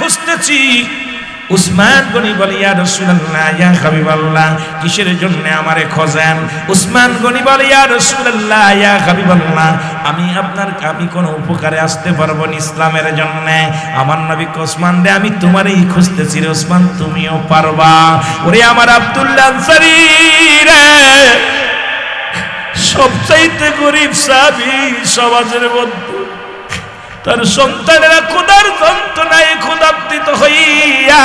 খুঁজতেছি। উসমান গনি বলে, ইয়া রাসূলুল্লাহ, ইয়া হাবিবাল্লাহ, কিসের জন্য আমারে খোঁজেন? উসমান গনি বলে, ইয়া রাসূলুল্লাহ, ইয়া হাবিবাল্লাহ, আমি আপনার, আমি কোন উপকারে আসতে পারব না ইসলামের জন্য। আমার নবী ওসমান রে, আমি তোমারই খুঁজতেছি রে ওসমান তুমিও পারবা। ওরে আমার আব্দুল্লাহ আনসারী রে, সবচাইতে গরিব সাবি সমাজের মধ্যে তার সন্তানেরা ক্ষুদার যন্ত্রণায় ক্ষুদাপ্তিত হইয়া,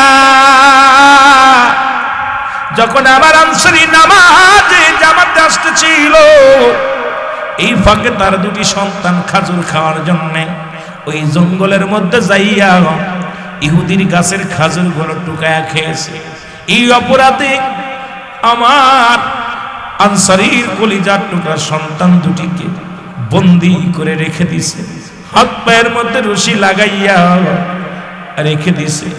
যখন আমার আনসারি নামাজে জামাতে আসতেছিল, এই ফাঁকে তার দুটি সন্তান খাজুর খাওয়ার জন্যে ওই জঙ্গলের মধ্যে যাইয়া ইহুদির গাছের খাজুরগুলো টুকায়া খেয়েছে। এই অপরাধে আমার আনসারির কলিজার টুকরা সন্তান দুটিকে বন্দি করে রেখে দিছে। হাত পায়ের মধ্যে রশি লাগাইয়া রেখে দিছে।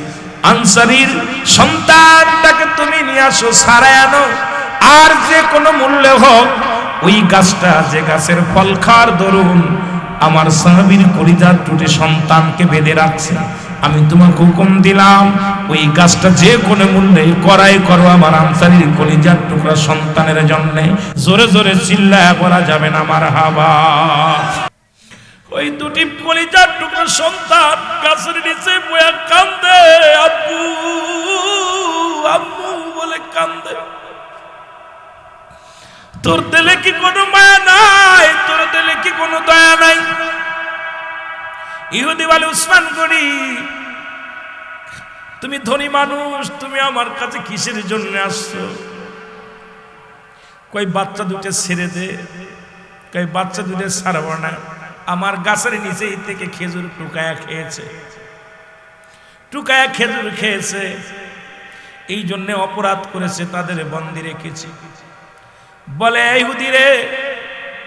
আনসারির সন্তানটাকে তুমি নিয়ে আসো, সারায় আনো। আর যে কোনো মূল্যে হোক, ওই গাছটা, যে গাছের ফল খাওয়ার দরুন আমার সাহাবীর কলিজার টুটে সন্তানকে বেঁধে রাখছে। আমি তোমাকে হুকুম দিলাম, ওই গাছটা যে কোনো মূল্যে করাই করো আমার আনসারির কলিজার টুকরা সন্তানের জন্য। জোরে জোরে চিল্লায় বলা যাবে না আমার হাবা। ওই দুটি কলিজার টুকরা সন্তান গাছের নিচে বয়া কান্দে, আব্বু, আম্মু বলে কান্দে। তোর দিলে কি কোনো মায়া নাই? তোর দিলে কি কোনো দয়া নাই? ইহুদি বলে, উসমান করি তুমি ধনী মানুষ, তুমি আমার কাছে কিসের জন্য আসছো? কই বাচ্চা দুটো ছেড়ে দে কই বাচ্চা দুটো ছাড়বো না। আমার গাছের নিচে থেকে খেজুর টুকায়া খেয়েছে। টুকায়া খেজুর খেয়েছে। এই জন্যে অপরাধ করেছে তাদের বন্দি রেখেছি বলে হুদিরে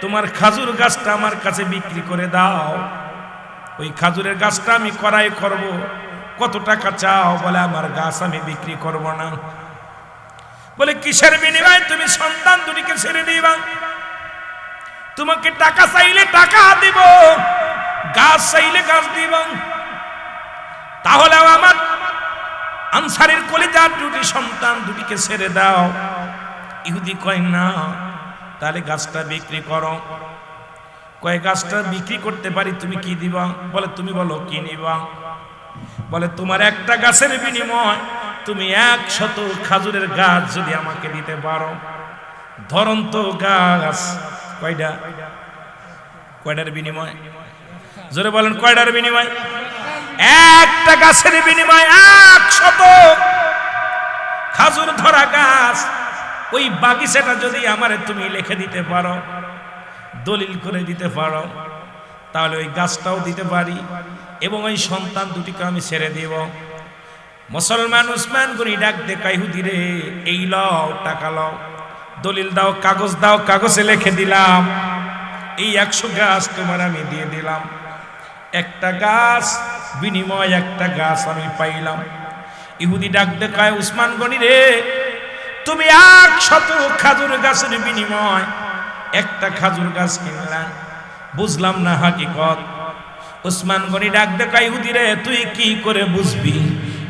তোমার খাজুর গাছটা আমার কাছে বিক্রি করে দাও। ওই খাজুরের গাছটা আমি করাই করব। কত টাকা চাও? বলে, আমার গাছ আমি বিক্রি করব না। বলে, কিসের বিনিময়ে তুমি সন্তান দুটিকে ছেড়ে দিবা? তোমাকে টাকা চাইলে টাকা দিব, গাছ চাইলে গাছ দিব। তাহলে আমার আনসারের কলিজার দুটি সন্তান দুটিকে ছেড়ে দাও। ইহুদি কয়, না, তাহলে গাছটা বিক্রি করো। কয়, গাছটা বিক্রি করতে পারি, তুমি কি দিবা? বলে, তুমি বলো, কি নিবা? বলে, তোমার একটা গাছের বিনিময় তুমি এক শত খাজুরের গাছ যদি আমাকে দিতে পারো। ধরন্ত গাছ কয়টা কয়টার বিনিময়? জোরে বলেন কয়টার বিনিময়? একটা গাছের বিনিময় এক শত খাজুর ধরা গাছ, ওই বাগিচাটা যদি আমারে তুমি লিখে দিতে পারো, দলিল করে দিতে পারো, তাহলে ওই গাছটাও দিতে পারি এবং ওই সন্তান দুটিকে আমি ছেড়ে দেব। মুসলমান উসমান করি ডাক দে কাইহুদি রে এই লও, টাকা লও। দলিল দাও, কাগজ দাও, কাগজে লিখে দিলাম। এই একশো গাছ তোমার আমি দিয়ে দিলাম। একটা গাছ, বিনিময় একটা গাছ আমি পাইলাম। ইহুদি ডাক দেখায়, উসমান গনি রে, তুমি এক শত খাজুর গাছের বিনিময় একটা খাজুর গাছ কিনলাম বুঝলাম না হাকিকত। উসমান গনি ডাক দেখায়, ইহুদি রে, তুই কি করে বুঝবি?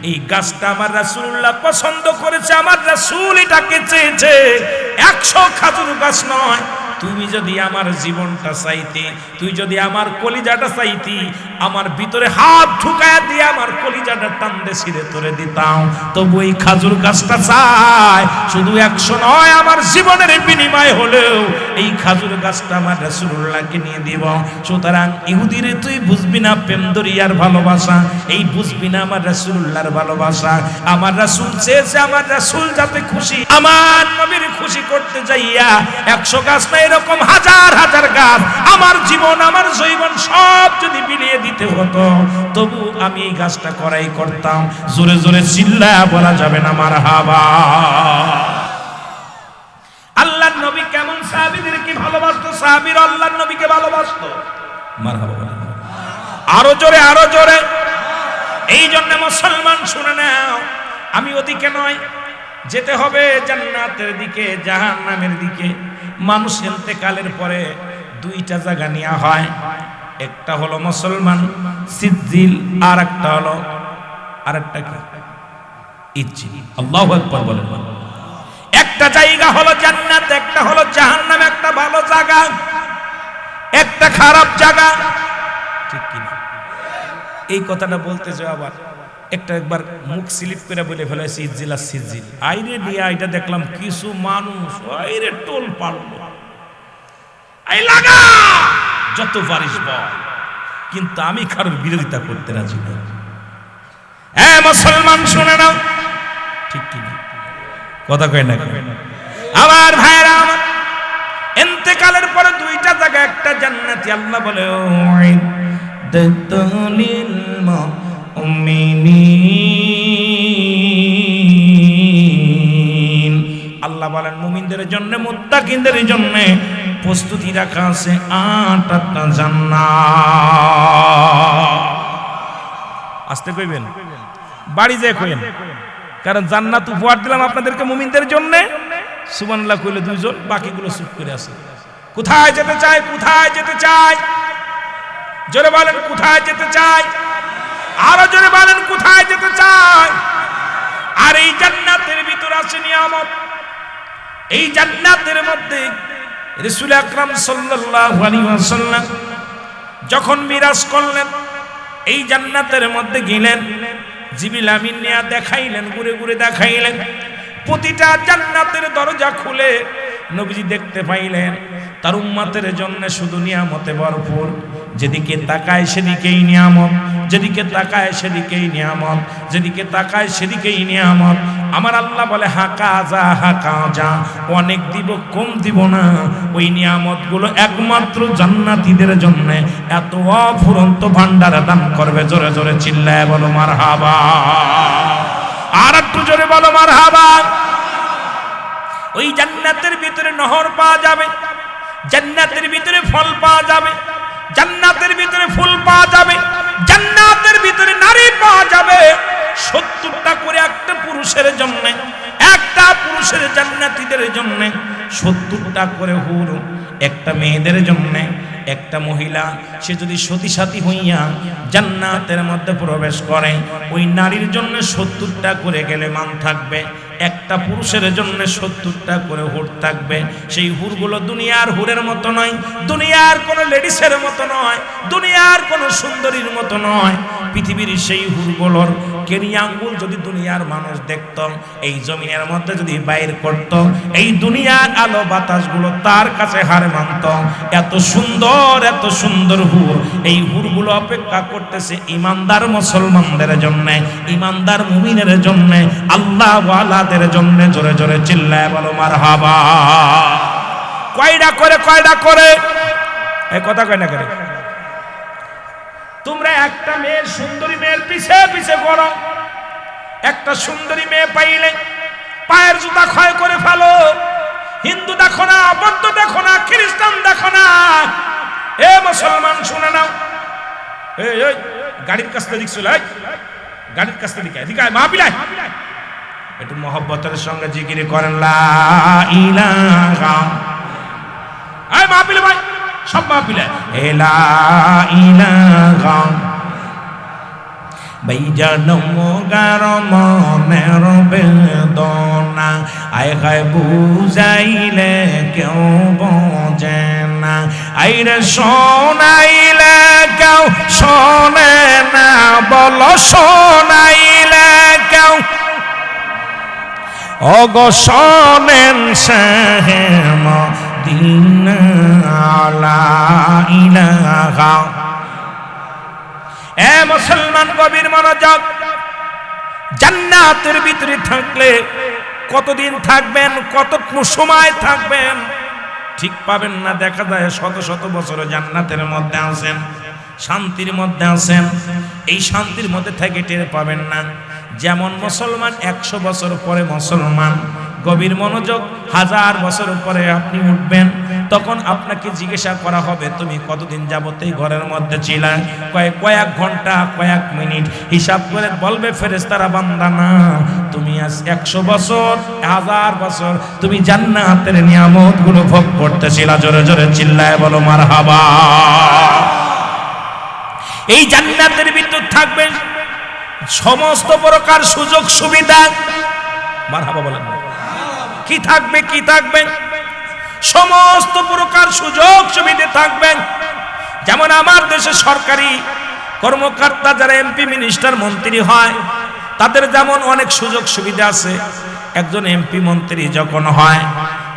এই গাছটা আমার রাসুল্লাহ পছন্দ করেছে আমার রাসুল এটাকে চেয়েছে। একশো খাজুর গাছ নয় তুমি যদি আমার জীবনটা চাইতে, তুই যদি আমার কলিজাটা চাইতি, আমার ভিতরে হাত ঢুকায়া দিয়ে আমার কলিজাটা টানতে ছিঁড়ে তোরে দিতাম। তবু এই খাজুর গাছটা চাই, শুধু একশো নয়, আমার জীবনের বিনিময় হলেও এই খাজুর গাছটা আমার রাসূলুল্লাহকে নিয়ে দিব। সুতরাং ইহুদিরে, তুই বুঝবি না প্রেম দরিয়ার ভালোবাসা, এই বুঝবি না আমার রাসূলুল্লাহর ভালোবাসা। আমার রাসূল চেয়েছে, আমার রাসূল যাতে খুশি, আমার নবীর খুশি করতে যাইয়া একশো গাছ এরকম হাজার হাজার গাছ, আমার জীবন, আমার জৈবন সব যদি বিলিয়ে দিতে হতো, তবু আমি এই গাছটা করাই করতাম। জোরে জোরে চিল্লা বলা যাবে না আমার হাবা আল্লাহর নবী কেমন সাহাবীদেরকে ভালোবাসতো? সাহাবীর আল্লাহর নবীকে ভালোবাসতো? আরও জোরে আরও জোরে। এই জন্য মুসলমান, শুনে নাও, আমি ওদিকে নয়, যেতে হবে জান্নাতের দিকে, জাহান্নামের দিকে। মানুষ ইন্তেকালের পরে দুইটা জায়গা নেওয়া হয়। একটা হলো মুসলমান সিদ্দিল আর একটা হলো আর একটা কি বলেন। একটা জায়গা হলো জান্নাত, একটা হলো জাহান্নাম, একটা ভালো জায়গা, একটা খারাপ জায়গা। ঠিক কিনা? এই কথাটা বলতে বলতেছে আবার। একটা একবার মুখ স্লিপ করে বলে ফেলেছি ইজিল সিজিল আইরে নিয়ে এটা দেখলাম কিছু মানুষ, আইরে টোল পারল আই লাগা! যত পারিস বল, কিন্তু আমি কারোর বিরোধিতা করতে রাজি না। হ্যাঁ মুসলমান, শুনে নাও। ঠিক কিনা কথা কয় না আমার ভাইরা আমার এতেকালের পরে দুইটা জায়গা একটা জান্নাতি, আল্লাহ বলে দলিল মুমিনিন আল্লাহ বলেন, মুমিনদের জন্য, মুত্তাকিনদের জন্য প্রস্তুতি রাখা আছে আট আটটা জান্নাত। আসতে কইবেন? বাড়ি যে কইবেন কারণ জান্নাত উপহার দিলাম আপনাদেরকে মুমিনদের জন্য। সুবহানাল্লাহ কইলে দুইজন, বাকিগুলো চুপ করে আছে। কোথায় যেতে চায়? কোথায় যেতে চায়? জোরে বলেন, কোথায় যেতে চায়? আরও জোরে বলেন, কোথায় যেতে চায়? আর এই জান্নাতের ভিতর আছে নিয়ামত। এই জান্নাতের মধ্যে রাসূল আকরাম সাল্লাল্লাহু আলাইহি ওয়াসাল্লাম যখন মিরাজ করলেন, এই জান্নাতের মধ্যে গেলেন, জিবিল আমিন নিয়া দেখাইলেন, ঘুরে ঘুরে দেখাইলেন। প্রতিটা জান্নাতের দরজা খুলে নবীজি দেখতে পাইলেন, তার উম্মাতের জন্য শুধু নিয়ামতে ভরপুর। যেদিকে তাকায় সেদিকেই নিয়ামত, যেদিকে তাকায় সেদিকেই নিয়ামত, যেদিকে তাকায় সেদিকেই নিয়ামত। আমার আল্লাহ বলে হাকা যা হাকা যা অনেক দিব, কম দিব না। ওই নিয়ামতগুলো একমাত্র জান্নাতীদের জন্য এত অফুরন্ত ভান্ডারে দান করবে। জোরে জোরে চিল্লায় বলো মার হাবা আর একটু জোরে বলো মার হাবা ওই জান্নাতের ভিতরে নহর পাওয়া যাবে, জান্নাতের ভিতরে ফল পাওয়া যাবে। জান্নাতের ভিতরে ফুল পাওয়া যাবে, জান্নাতের ভিতরে নারী পাওয়া যাবে। সত্তরটা করে একটা পুরুষের জন্য, একটা পুরুষের জান্নাতীদের জন্য, সত্তরটা করে হুর, একটা মেয়েদের জন্য, একটা মহিলা, সে যদি সতী সাথী হইয়া জান্নাতের মধ্যে প্রবেশ করে, ওই নারীর জন্য সত্তরটা করে গেলে মান থাকবে। একটা পুরুষের জন্য সত্তরটা করে হুর থাকবে। সেই হুরগুলো দুনিয়ার হুরের মতো নয়, দুনিয়ার কোনো লেডিসের মতো নয়, দুনিয়ার কোনো সুন্দরীর মতো নয়। পৃথিবীর সেই হুরগুলোর কেনি আঙ্গুল যদি দুনিয়ার মানুষ দেখত, এই জমিনের মধ্যে যদি বাইর করত, এই দুনিয়ার আলো বাতাসগুলো তার কাছে হার মানত। এত সুন্দর এত সুন্দর হুর। এই হুরগুলো অপেক্ষা করতেছে ইমানদার মুসলমানদের জন্য, ইমানদার মুমিনের জন্য। আল্লাহ ওয়ালাদের জন্য জোরে জোরে চিল্লায় বলো মার হাবা কয়টা করে কয়টা করে? এই কথা কয় না করে তোমরা একটা মেয়ের সুন্দরী মেয়ের পিছে পিছে করো। একটা সুন্দরী মেয়ে পাইলে পায়ের জুতা ক্ষয় করে ফেলো। হিন্দু দেখো না বৌদ্ধ দেখো না খ্রিস্টান দেখো না। এ মুসলমান শুনে নাও। এই গাড়ির কাছ থেকে দিকছিল এই গাড়ির কাছ থেকে দিকে এদিকে আয়, মাহফিলায় একটু মহব্বতের সঙ্গে জিকিরি করেন মাহফিলে ভাই, সব মাহফিলে। এলা ইলাহা বাইজান মোগার মনের বেদনা আয় খায় বুঝাইলে কেউ বোঝে না। আইরে শোনাইলে কেউ শোনে না। বল শোনাইলে অগসনেন সেহেম দিন আলা এ মুসলমান গভীর মনোযোগ, জান্নাতের ভিতরে থাকলে কতদিন থাকবেন কত সময় থাকবেন, ঠিক পাবেন না, দেখা যায় শত শত বছর জান্নাতের মধ্যে আছেন, শান্তির মধ্যে আছেন, এই শান্তির মধ্যে থেকে টের পাবেন না। যেমন মুসলমান একশো বছর পরে মুসলমান, গভীর মনোযোগ, হাজার বছর পরে আপনি উঠবেন, তখন আপনাকে জিজ্ঞাসা করা হবে, তুমি কতদিন যাবতেই ঘরের মধ্যে ছিলা? কয়েক কয়েক ঘণ্টা, কয়েক মিনিট। হিসাব করে বলবে ফেরেস্তারা বান্দা না, তুমি আজ একশো বছর, হাজার বছর, তুমি জান্নাতের নিয়ামতগুলো ভোগ করতেছিলা। জোরে জোরে চিল্লায় বলো মার হাবা এই জান্নাতের বিদ্যুৎ থাকবেন সমস্ত প্রকার সুযোগ সুবিধা। মারহাবা বলেন। কি থাকবে কি থাকবে? সমস্ত প্রকার সুযোগ সুবিধে থাকবেন যেমন আমার দেশে সরকারি কর্মকর্তা, যারা এমপি মিনিস্টার মন্ত্রী হয়, তাদের যেমন অনেক সুযোগ সুবিধা আছে। একজন এমপি মন্ত্রী যখন হয়,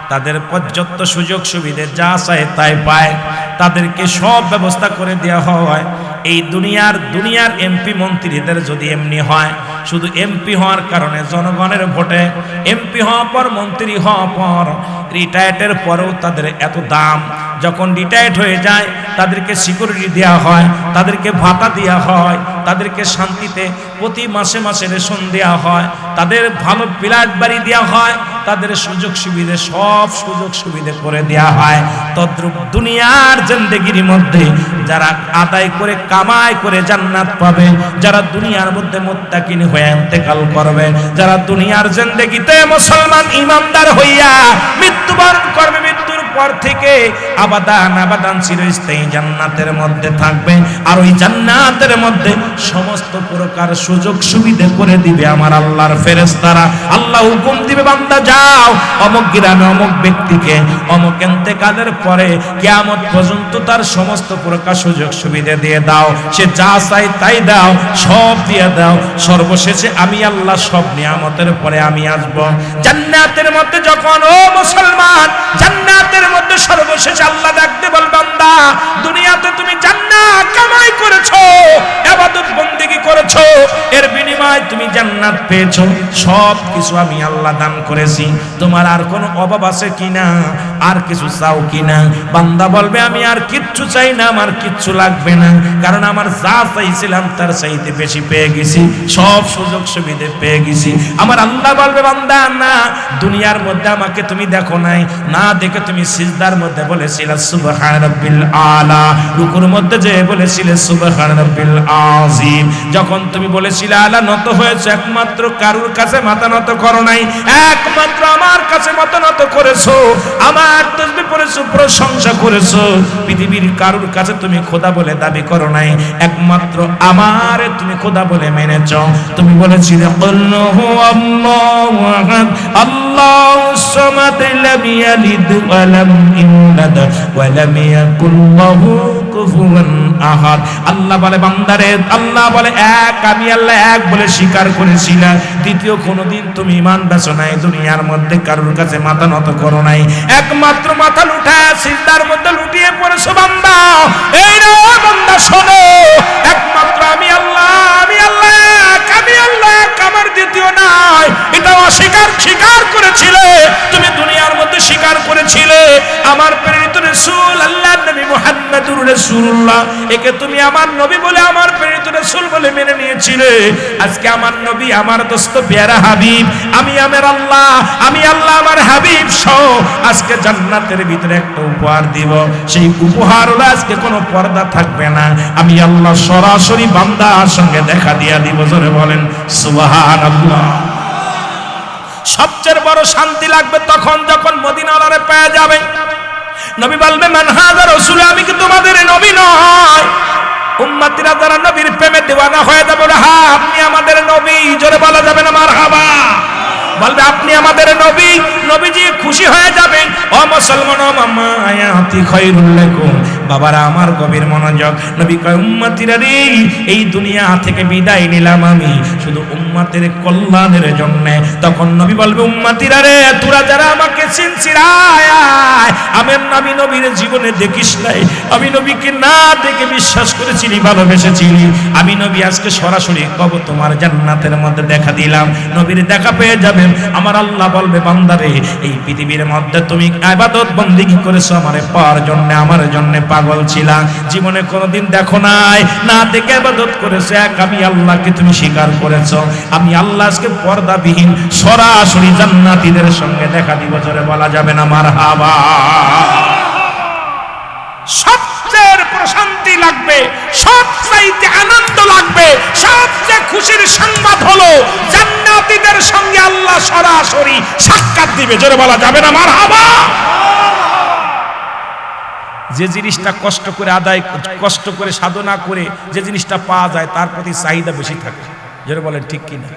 তাদের পর্যাপ্ত সুযোগ সুবিধে যা চায় তাই পায়। তাদেরকে সব ব্যবস্থা করে দেওয়া হয়। এই দুনিয়ার দুনিয়ার এমপি মন্ত্রীদের যদি এমনি হয়, শুধু এমপি হওয়ার কারণে জনগণের ভোটে এমপি হওয়ার পর, মন্ত্রী হওয়ার পর, রিটায়ার্ডের পরেও তাদের এত দাম। যখন রিটায়ার্ড হয়ে যায়, তাদেরকে সিকিউরিটি দেওয়া হয়, তাদেরকে ভাতা দেওয়া হয়, তাদেরকে শান্তিতে প্রতি মাসে মাসে রেশন দেওয়া হয়, তাদের ভালো ফ্ল্যাট বাড়ি দেওয়া হয়, তাদের সুযোগ সুবিধে, সব সুযোগ সুবিধে করে দেওয়া হয়। তদ্রুপ দুনিয়ার জিন্দগির মধ্যে যারা আদায় করে, কামাই করে জান্নাত পাবে, যারা দুনিয়ার মধ্যে মোত্তাকিন হয়ে ইন্তেকাল করবে, যারা দুনিয়ার জিন্দেগিতে মুসলমান ইমানদার হইয়া মৃত্যুবরণ করবে পর থেকে আবাদান আবাদান চিরস্থায়ী জান্নাতের মধ্যে থাকবে। আর ওই জান্নাতের মধ্যে সমস্ত প্রকার সুযোগ সুবিধা করে দিবে আমার আল্লাহর ফেরেশতারা। আল্লাহ হুকুম দিবে, বান্দা, যাও। অমুক গ্রামে অমুক ব্যক্তিকে অমুক এন্তেকালের পরে কিয়ামত পর্যন্ত তার সমস্ত প্রকার সুযোগ সুবিধা দিয়ে দাও। সে যা চাই তাই দাও, সব দিয়ে দাও। সর্বশেষে আমি আল্লাহ সব নিয়ামতের পরে আমি আসব। জান্নাতের মধ্যে যখন ও মুসলমান, জান্নাতের মধ্যে সর্বশেষ আল্লাহ ডাকতে বল বান্দা দুনিয়াতে তুমি জান্নাত কামাই করেছ ইবাদত বন্দেগী করেছ তুমি জান্নাত পেয়েছ, সব কিছু আমি আল্লাহ দান করেছি। তোমার আর কোনো অভাব আছে কিনা? আর কিছু চাও কিনা? বান্দা বলবে, আমি আর কিচ্ছু চাই না, আমার কিচ্ছু লাগবে না। কারণ আমার যা চাইছিলাম, তার চাইতে বেশি পেয়ে গেছি। সব সুযোগ সুবিধে পেয়ে গেছি। আমার আল্লাহ বলবে, বান্দা, না, দুনিয়ার মধ্যে আমাকে তুমি দেখো নাই। না দেখে তুমি সিজদার মধ্যে বলেছিলে, সুবহান রাব্বিল আলা। রুকুর মধ্যে যে বলেছিলে, সুবহান রাব্বিল আযীম। যখন তুমি বলেছিলে, আলা, নত হয়েছে একমাত্র কারুর কাছে মাথা নত করো নাই। একমাত্র আমার কাছে মাথা নত করেছ। আমার তসবিহ পড়েছো, প্রশংসা করেছ। পৃথিবীর কারুর কাছে তুমি খোদা বলে দাবি করো নাই। একমাত্র আমার তুমি খোদা বলে মেনেছো। তুমি বলেছিলে কুল হুয়াল্লাহু আহাদ। আল্লাহুস সামাদ লাম ইয়ালিদ ওয়া লাম ইউলাদ ওয়া লাম ইয়াকুল লাহু কুফুয়ান আহাদ আল্লাহ বলে, বান্দারে, আল্লাহ বলে, এক, আমি আল্লাহ এক বলে স্বীকার করেছিলাম দ্বিতীয়, কোনোদিন তুমি ইমান বেছো নাই, দুনিয়ার মধ্যে কারোর কাছে মাথা নত করো নাই। একমাত্র মাথা লুঠা সিজদার মধ্যে লুটিয়ে পড়েছো বান্দা। এই রে বান্দা, শোনো। একমাত্র আমি আল্লাহ আমি আল্লাহ আমার দ্বিতীয় নাই। এটা অস্বীকার, স্বীকার করেছিলে। তুমি দুনিয়ার মধ্যে স্বীকার করেছিলে। আমার প্রেরিত রাসূল আল্লাহ নবী মুহাম্মদুর রাসূলুল্লাহ। একে তুমি আমার নবী বলে আমার প্রেরিত রাসূল বলে মেনে নিয়েছিলে। আজকে আমার নবী, আমার দোস্ত হাবিব, আমি আমার আল্লাহ, আমি আল্লাহ আমার হাবিব সহ আজকে জান্নাতের ভিতরে একটা উপহার দিব। সেই উপহার হলো আজকে কোনো পর্দা থাকবে না। আমি আল্লাহ সরাসরি বান্দার সঙ্গে দেখা দিয়া দিব, জোরে বলেন সুবহানাল্লাহ। সবচেয়ে বড় শান্তি লাগবে তখন যখন মদিনাওয়ালারে পেয়ে যাবে। নবী বলবে মান হাজার রসুল আমি কি তোমাদের নবী নয়? উম্মাতিরা যারা নবীর প্রেমে দেওয়ানা হয়ে যাবে বলে, হ্যাঁ আপনি আমাদের নবী। জোরে বলা যাবে না মার হাবা বলবে আপনি আমাদের নবী। নবীজি খুশি হয়ে যাবেন ও মুসলমান ও মাম্মা আয়াতি খায়রুল লাকুম। বাবারা, আমার গভীর মনোযোগ। নবী কয়, উম্মাতিরা রে, এই দুনিয়া থেকে বিদায় নিলাম আমি। শুধু উম্মতের কল্যাণের জন্য। তখন নবী বলবে, উম্মতিরা রে, তোরা যারা আমাকে আয় আমি আমি নবীর জীবনে দেখিস নাই। আমি নবীকে না দেখে বিশ্বাস করেছিলি, ভালোবেসেছিলি। আমি নবী আজকে সরাসরি কব তোমার জান্নাতের মধ্যে দেখা দিলাম। নবীর দেখা পেয়ে যাবেন। আমার আল্লাহ বলবে বান্দারে এই পৃথিবীর মধ্যে তুমি আবাদত বন্দিগি করেছ আমারে পাওয়ার জন্য, আমার জন্য পাগল ছিলাম জীবনে কোনোদিন দেখো নাই। না দেখে আবাদত করেছ এক। আমি আল্লাহকে তুমি স্বীকার করেছ। আমি আল্লাহ আজকে পর্দাবিহীন, সরাসরি জান্নাতীদের সঙ্গে দেখা দিব। জোরে বলা যাবে না মার হাবা সবচেয়ে প্রশান্তি লাগবে, সবচাইতে আনন্দ লাগবে, সবচেয়ে খুশির সংবাদ হলো জান্নাতীদের সঙ্গে আল্লাহ সরাসরি সাক্ষাৎ দিবে। জোরে বলা যাবে না মার হাবা যে জিনিসটা কষ্ট করে আদায়, কষ্ট করে সাধনা করে যে জিনিসটা পাওয়া যায়, তার প্রতি চাহিদা বেশি থাকে। যেটা বলেন, ঠিক কিনা?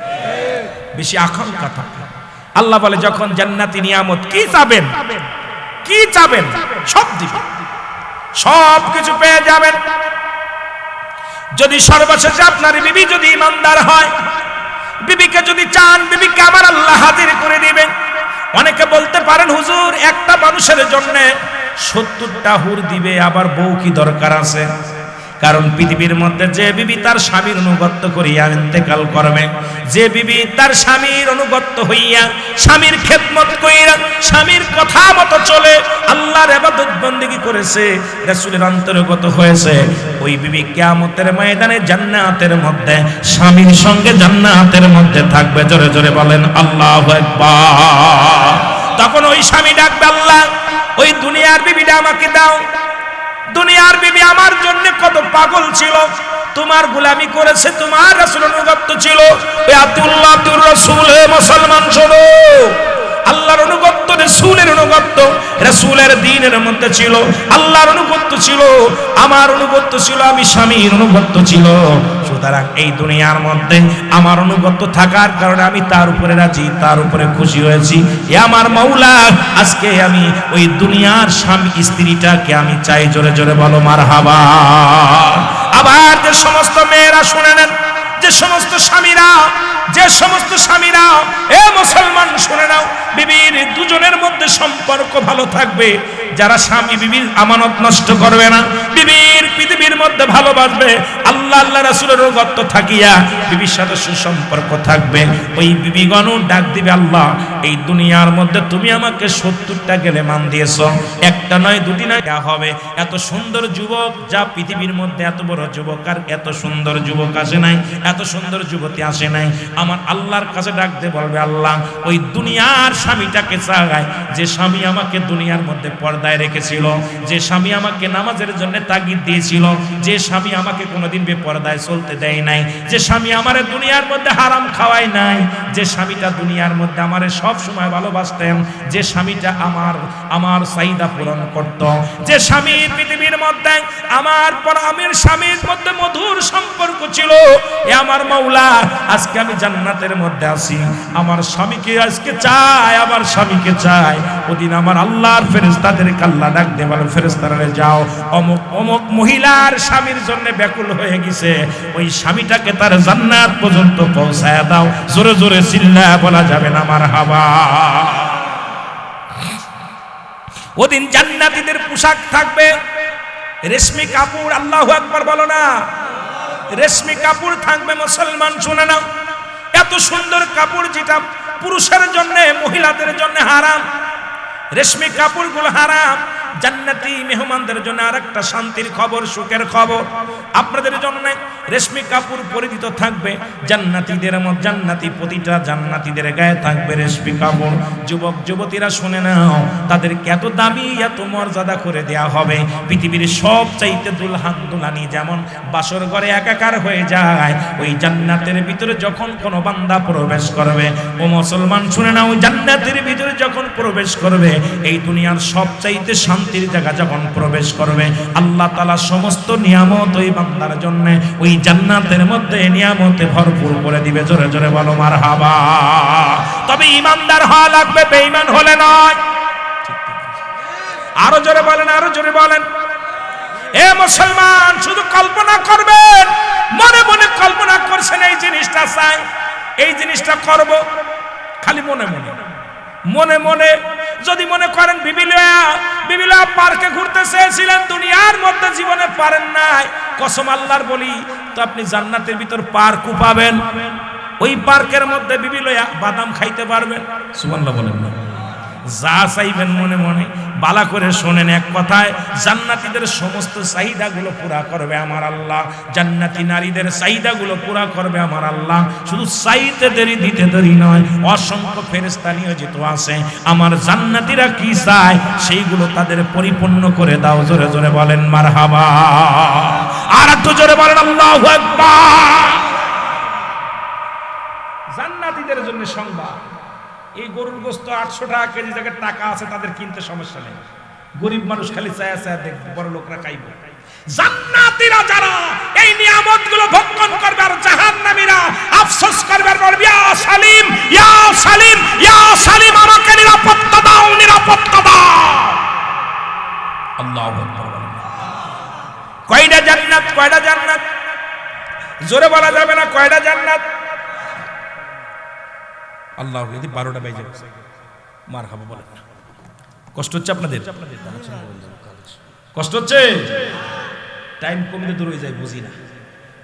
বেশি আকাঙ্ক্ষা থাকে। আল্লাহ বলে, যখন জান্নাতি নিয়ামত, কি চাবেন? কি চাবেন? সব দিবে সব কিছু পেয়ে যাবেন। যদি সর্বশেষে আপনার বিবি যদি ইমানদার হয়, বিবিকে যদি চান, বিবিকে আমার আল্লাহ হাজির করে দিবেন। অনেকে বলতে পারেন, হুজুর, একটা মানুষের জন্য সত্তরটা হুর দিবে, আবার বউ কি দরকার আছে? কারণ পৃথিবীর মধ্যে যে বিবি তার স্বামীর অনুগত্য করিয়া ইন্তেকাল করবে, যে বিবি তার স্বামীর অনুগত্য হইয়া স্বামীর খেদমত কইরা স্বামীর কথা মতো চলে, আল্লাহর ইবাদত বন্দেগী করেছে, রাসূলের অন্তর্গত হয়েছে, ওই বিবি কিয়ামতের ময়দানে জান্নাতের মধ্যে, স্বামীর সঙ্গে জান্নাতের মধ্যে থাকবে, জোরে জোরে বলেন, আল্লাহু আকবার। তখন ওই স্বামী ডাকবে, আল্লাহ, ওই দুনিয়ার বিবিটা আমাকে দাও। দুনিয়ার বিবি আমার জন্য কত পাগল ছিল। তোমার গুলামি করেছে, তোমার রাসূল অনুগত্য ছিল। আব্দুল্লাহ আব্দুর রাসূল মুসলমান শোনো। আল্লাহর অনুগত্য রাসূলের অনুগত্য, রাসূলের দ্বীনের মধ্যে ছিল। আল্লাহর অনুগত্য ছিল, আমার অনুগত্য ছিল, আমি স্বামীর অনুগত্য ছিল। সুতরাং এই দুনিয়ার মধ্যে আমার অনুগত্য থাকার কারণে আমি তার উপরে রাজি, তার উপরে খুশি হয়েছি। এ আমার মাওলা আজকে আমি ওই দুনিয়ার স্বামী স্ত্রীটাকে আমি চাই, জোরে জোরে বলো মার হাবা আবার যে সমস্ত মেয়েরা শুনে নেন, যে সমস্ত স্বামীরা, যে সমস্ত স্বামীরা, এ মুসলমান শুনে নাও, বিবির দুজনের মধ্যে সম্পর্ক ভালো থাকবে। যারা স্বামী বিবির আমানত নষ্ট করবে না, বিবির পৃথিবীর মধ্যে ভালোবাসবে, আল্লাহ আল্লাহ রাসূলের গত্ত থাকিয়া বিবির সাথে সুসম্পর্ক থাকবে। ওই বিবিগণ ডাক দিবে, আল্লাহ, এই দুনিয়ার মধ্যে তুমি আমাকে সত্তরটা গেলে মান দিয়েছ। একটা নয়, দুটি নয় হবে। এত সুন্দর যুবক, যা পৃথিবীর মধ্যে এত বড় যুবক, আর এত সুন্দর যুবক আসে নাই, এত সুন্দর যুবতী আসে নাই। আমার আল্লাহর কাছে ডাকতে বলবে, আল্লাহ, ওই দুনিয়ার স্বামীটাকে চাগায়। যে স্বামী আমাকে দুনিয়ার মধ্যে পর্দায় রেখেছিল, যে স্বামী আমাকে নামাজের জন্য তাগিদ দিয়েছিল যে স্বামী আমাকে কোনোদিন বেপর্দায় চলতে দেয় নাই, যে স্বামী আমারে দুনিয়ার মধ্যে হারাম খাওয়ায় নাই, যে স্বামীটা দুনিয়ার মধ্যে আমারে সব সময় ভালোবাসতেন, যে স্বামীটা আমার আমার চাহিদা পূরণ করত, যে স্বামী পৃথিবীর মধ্যে আমার পর আমির স্বামীর মধ্যে মধুর সম্পর্ক ছিল, এ আমার মাওলা, আজকে আমি জান্নাতের মধ্যে আছি, আমার স্বামীকে আজকে চাই, আমার স্বামীকে চাই, ওদিন আমার আল্লাহর ফেরেস্তাদের কাল্লা ডাক দে বলো ফেরেস্তারা যাও, অমুক অমুক মহিলার স্বামীর জন্য ব্যাকুল হয়ে গেছে। ওই স্বামীটাকে তার জান্নাত পর্যন্ত পৌঁছায় দাও। জোরে জোরে চিল্লা, বলা যাবে না আমার হাবা ওদিন জান্নাতীদের পোশাক থাকবে। রেশমি কাপড় আল্লাহ আকবার বলো না। রেশমি কাপড় থাকবে মুসলমান, শুনে নাও। এত সুন্দর কাপড় যেটা পুরুষের জন্য, মহিলাদের জন্য হারাম। রেশমি কাপড়গুলো হারাম। জান্নাতি মেহমানদের জন্য আরেকটা শান্তির খবর, সুখের খবর। আপনাদের জন্য রেশমি কাপড় পরিহিত থাকবে, জান্নাতীদের মধ্যে জান্নাতি প্রতিটা জান্নাতীদের গায়ে থাকবে রেশমি কাপড় যুবক, যুবতীরা শুনে নাও, তাদেরকে এত দামি, এত মর্যাদা করে দেয়া হবে। পৃথিবীর সব চাইতে দুলহান দুলানি যেমন বাসর ঘরে একাকার হয়ে যায়, ওই জান্নাতের ভিতরে যখন কোনো বান্দা প্রবেশ করবে, ও মুসলমান শুনে নাও, জান্নাতের ভিতরে যখন প্রবেশ করবে, এই দুনিয়ার সব চাইতে শান্তির জায়গা যখন প্রবেশ করবে, আল্লাহ তালা সমস্ত নিয়ামত ওই বান্দার জন্য ওই জান্নাতের মধ্যে নিয়ামতে ভরপুর করে দিবে। জোরে জোরে বলো মার হাবা তবে ইমানদার হওয়া লাগবে, বেঈমান হলে নয়। আরও জোরে বলেন, আরও জোরে বলেন। এ মুসলমান, শুধু কল্পনা করবেন। মনে মনে কল্পনা করছেন, এই জিনিসটা চাই, এই জিনিসটা করব। খালি মনে মনে। মনে মনে, যদি মনে করেন বিবিলিয়া বিবিলিয়া পার্কে ঘুরতে চেয়েছিলেন, দুনিয়ার মধ্যে জীবনে পারেন নাই। কসম আল্লাহর বলি, তো আপনি জান্নাতের ভিতর পার্কও পাবেন ওই পার্কের মধ্যে বিবিলিয়া বাদাম খাইতে পারবেন। সুবহানাল্লাহ বলেন না। যা চাইবেন মনে মনে। বালা করে শোনেন এক কথায়, জান্নাতীদের সমস্ত চাহিদাগুলো পুরা করবে আমার আল্লাহ। জান্নাতি নারীদের চাহিদাগুলো পুরা করবে আমার আল্লাহ। শুধু চাইতে দেরি, দিতে দেরি নয়, অসংখ্য ফেরেস্তা নিয়োজিত আছে। আমার জান্নাতীরা কি চায়, সেইগুলো তাদের পরিপূর্ণ করে দাও, জোরে জোরে বলেন মার হাবা আর একটু জোরে বলেন, আল্লাহ জান্নাতীদের জন্য সংবাদ। এই গরুর গোস্ত আটশো টাকা কেজি জায়গায় টাকা আছে, তাদের কিনতে সমস্যা নেই। গরিব মানুষ খালি চায়া চায়া দেখবে, বড় লোকরা খাইব। জান্নাতীরা যারা এই নিয়ামতগুলো ভক্ষণ করবে আর জাহান্নামীরা আফসোস করবার বলবি, ইয়া সালিম ইয়া সালিম ইয়া সালিম, আমাকে নিরাপত্তা দাও নিরাপত্তা দাও। আল্লাহু আকবার। কয়টা জান্নাত কয়টা জান্নাত? জোরে বলা যাবে না, কয়টা জান্নাত? আল্লাহ যদি বারোটা বেজে। মার খাব বলেন। কষ্ট হচ্ছে আপনাদের? কষ্ট হচ্ছে? টাইম কমতে দূর হয়ে যায়, বুঝি না।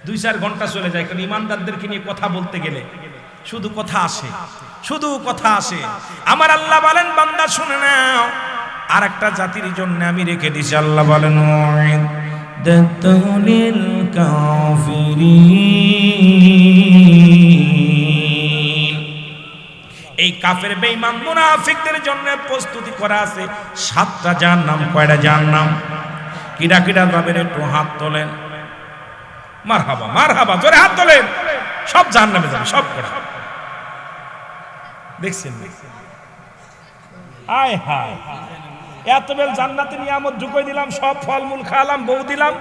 দুই চার ঘণ্টা চলে যায় কারণ ইমানদারদেরকে নিয়ে কথা বলতে গেলে। শুধু কথা আসে, শুধু কথা আসে। আমার আল্লাহ বলেন, বান্দা শুনে নাও। আর একটা জাতির জন্য আমি রেখে দিছি, আল্লাহ বলেন কাফিরিন। এই কাফের বেঈমান মুনাফিকদের জন্য প্রস্তুতি করা আছে। সাতটা জাহান্নাম, কয়টা জাহান্নাম? কিডা কিডা যাবেন একটু হাত তোলেন। মার হাবা মার হাবা জোরে হাত তোলেন। সব জাহান্নামে যাবে, সব কটা দেখছেন আয় হায়। এত বেল জান্নাতে নিয়ামত ঢুকই দিলাম, সব ফলমূল খাওয়ালাম বউ দিলাম,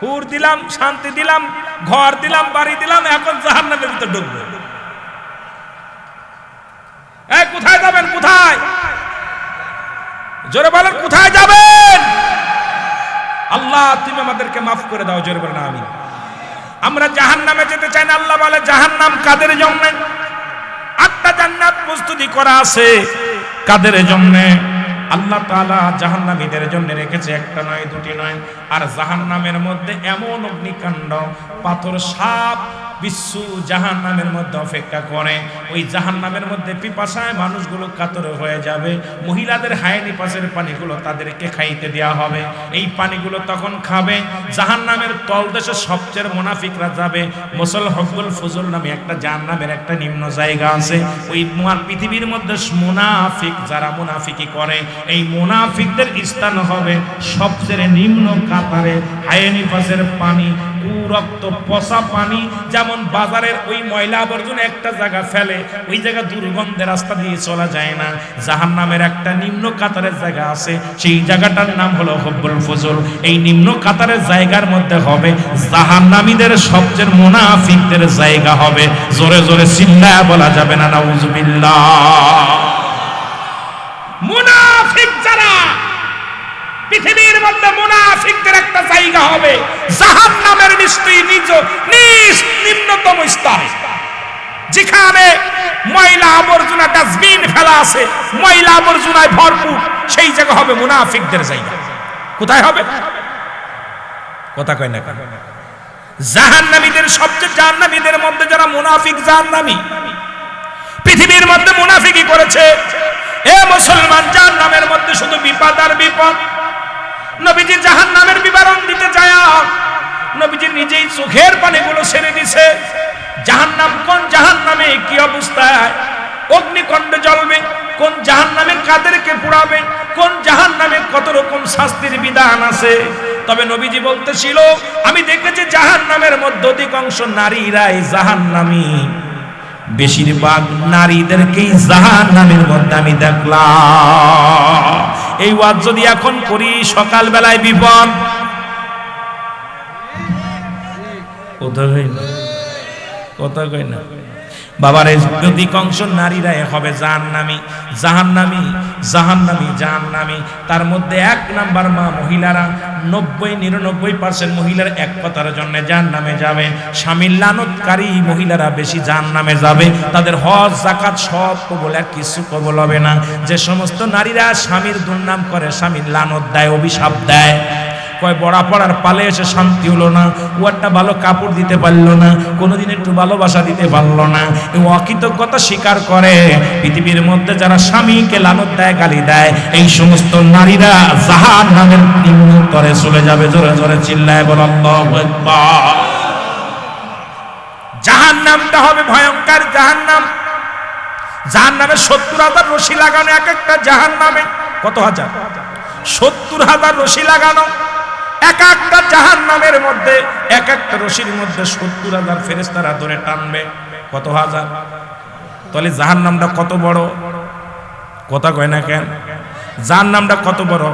হুর দিলাম, শান্তি দিলাম, ঘর দিলাম, বাড়ি দিলাম, এখন জাহান্নামের ভিতর ঢুকবো। এই কোথায় যাবেন, কোথায়? জোরে বলেন, কোথায় যাবেন? আল্লাহ, তুমি আমাদেরকে মাফ করে দাও, জোরে বলেন আমি আমরা জাহান নামে যেতে চাই না, আল্লাহ বলে জাহান নাম কাদের জন্য? আটটা জান্নাত প্রস্তুতি করা আছে কাদের জন্য? আল্লাহ তাআলা জাহান্নামীদের জন্য রেখেছে, একটা নয়, দুটি নয়। আর জাহান্নামের মধ্যে এমন অগ্নিকাণ্ড, পাথর সাপ বিশ্ব জাহান নামের মধ্যে অপেক্ষা করে। ওই জাহান নামের মধ্যে পিপাসায় মানুষগুলো কাতর হয়ে যাবে। মহিলাদের হায়নি পাশের পানিগুলো তাদেরকে খাইতে দেওয়া হবে। এই পানিগুলো তখন খাবে। জাহান নামের তলদেশে সবচেয়ে মোনাফিকরা যাবে। মুসল হকুল ফজল নামে একটা জাহান নামের একটা নিম্ন জায়গা আছে। ওই পৃথিবীর মধ্যে মুনাফিক যারা মুনাফিকি করে, এই মুনাফিকদের স্থান হবে সবচেয়ে নিম্ন কাতারে হায়নি পাশের পানি রক্ত পচা পানি, যেমন বাজারের ওই ময়লা আবর্জনা একটা জায়গা ফেলে, ওই জায়গা দুর্গন্ধের রাস্তা দিয়ে চলা যায় না। জাহান নামের একটা নিম্ন কাতারের জায়গা আছে, সেই জায়গাটার নাম হলো হব্বুল ফজল। এই নিম্ন কাতারের জায়গার মধ্যে হবে জাহান নামীদের সবচেয়ে মুনাফিকদের জায়গা হবে। জোরে জোরে চিল্লায় বলা যাবে না, নাউজুবিল্লাহ মুনাফিক যারা পৃথিবীর মধ্যে মুনাফিকদের একটা জায়গা হবে। জাহান নামের নিশ্চয়ই নিজ নিজ নিম্নতম স্তর। যেখানে ময়লা আবর্জনা ডাস্টবিন ফেলা আছে, ময়লা আবর্জনায় ভরপুর, সেই জায়গা হবে মুনাফিকদের জায়গা। কোথায় হবে? কথা কয় না কেন? জাহান্নামীদের সবচেয়ে জাহান্নামীদের মধ্যে যারা মুনাফিক, জাহান্নামী। পৃথিবীর মধ্যে মুনাফিকি করেছে। এ মুসলমান জাহান্নামের মধ্যে শুধু বিপদ আর বিপদ। নবীজি জাহান নামের বিবরণ দিতে চায় নবীজি নিজেই চোখের পানিগুলো ছেড়ে দিছে। জাহান নাম কোন জাহান নামে কি অবস্থায়? অগ্নিকণ্ডে জ্বলবে, কোন জাহান নামে কাদেরকে পুড়াবে, কোন জাহান নামে কত রকম শাস্তির বিধান আছে? তবে নবীজি বলতেছিল, আমি দেখেছি জাহান নামের মধ্যে অধিকাংশ নারীরাই জাহান নামী বেশিরভাগ নারীদেরকেই জাহান নামের মধ্যে আমি দেখলাম। এই ওয়াজ যদি এখন করি সকাল বেলায় বিপদ। কথা কই না কথা কই না। বাবার অধিকাংশ নারীরা হবে জাহান্নামী জাহান্নামী জাহান্নামী জাহান্নামী। তার মধ্যে এক নাম্বার মা মহিলারা, নব্বই নিরানব্বই পার্সেন্ট মহিলার এক কথার জন্য জাহান নামে যাবে। স্বামীর লানতকারী মহিলারা বেশি জাহান নামে যাবে। তাদের হজ জাকাত সব কবল, আর কিছু কবল হবে না। যে সমস্ত নারীরা স্বামীর দুর্নাম করে, স্বামীর লানত দেয়, অভিশাপ দেয় কয় বড়া পড়ার পালে এসে শান্তি হলো না, ও একটা ভালো কাপড় দিতে পারল না, কোনোদিন একটু ভালোবাসা দিতে পারল না। ও অকৃতজ্ঞতা স্বীকার করে, পৃথিবীর মধ্যে যারা স্বামীকে লানত দেয়, গালি দেয়, এই সমস্ত নারীরা জাহান নামের নিম্নতরে চলে যাবে, জোরে জোরে চিল্লায় বল জাহান নামটা হবে ভয়ঙ্কর জাহান নাম জাহান নামে সত্তর হাজার রশি লাগানো এক একটা জাহান নামে কত হাজার? সত্তর হাজার রশি লাগানো। এক একটা জাহান নামের মধ্যে, এক একটা রশির মধ্যে সত্তর হাজার ফেরেস্তারা ধরে টানবে। কত হাজার? তাহলে জাহান নামটা কত বড়? কথা কয় না কেন? যার নামটা কত বড়?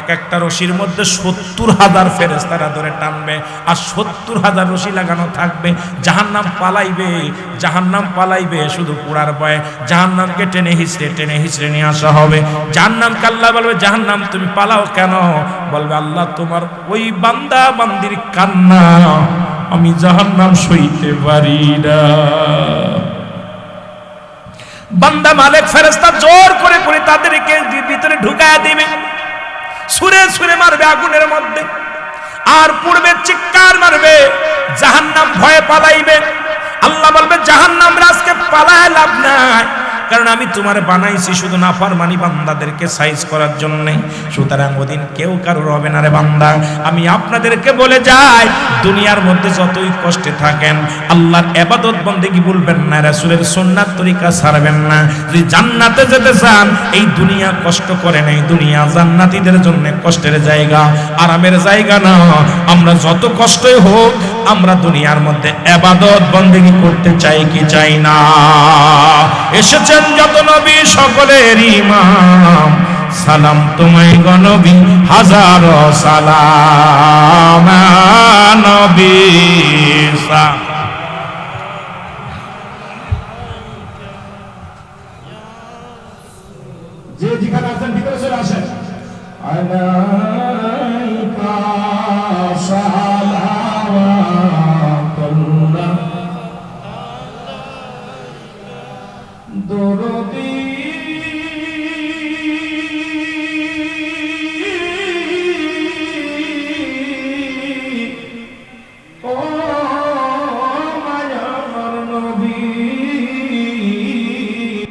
এক একটা রশির মধ্যে সত্তর হাজার ফেরেস্তারা ধরে টানবে আর সত্তর হাজার রশি লাগানো থাকবে। যাহার নাম পালাইবে যাহার নাম পালাইবে শুধু পুরার ভয়ে। যাহার নামকে টেনে হিসড়ে টেনে হিসড়ে নিয়ে আসা হবে। জাহান নাম কাল্লা বলবে যাহার নাম তুমি পালাও কেন? বলবে, আল্লাহ তোমার ওই বান্দা বান্দির কান্না, আমি যাহার নাম সইতে পারি না। বান্দা মালেক ফেরেস্তা জোর করে করে তাদেরকে ভিতরে ঢুকায় দিবে। সুরে সুরে মারবে আগুনের মধ্যে। আর পূর্বে চিৎকার মারবে, জাহান্নাম ভয়ে পালাইবে। আল্লাহ বলবে, জাহান্নাম রাজকে পালায় লাভ নাই। কারণ আমি তোমার বানাইছি শুধু নাফার মানি বান্দাদেরকে সাইজ করার জন্য। সুতরাং ওদিন কেউ কারোর হবে না রে বান্দা। আমি আপনাদেরকে বলে যাই, দুনিয়ার মধ্যে যতই কষ্টে থাকেন, আল্লাহর এবাদত বন্দেগি বলবেন না, রাসূলের সুন্নাত তরিকা ছাড়বেন না। যদি জান্নাতে যেতে চান, এই দুনিয়া কষ্ট করে নাই। দুনিয়া জান্নাতীদের জন্য কষ্টের জায়গা, আরামের জায়গা না। আমরা যত কষ্টই হোক, আমরা দুনিয়ার মধ্যে এবাদত বন্দেগি করতে চাই কি চাই না। এসেছেন যত নবী সকলের ইমাম। সালাম তোমায় গণবী হাজার সালাম নবী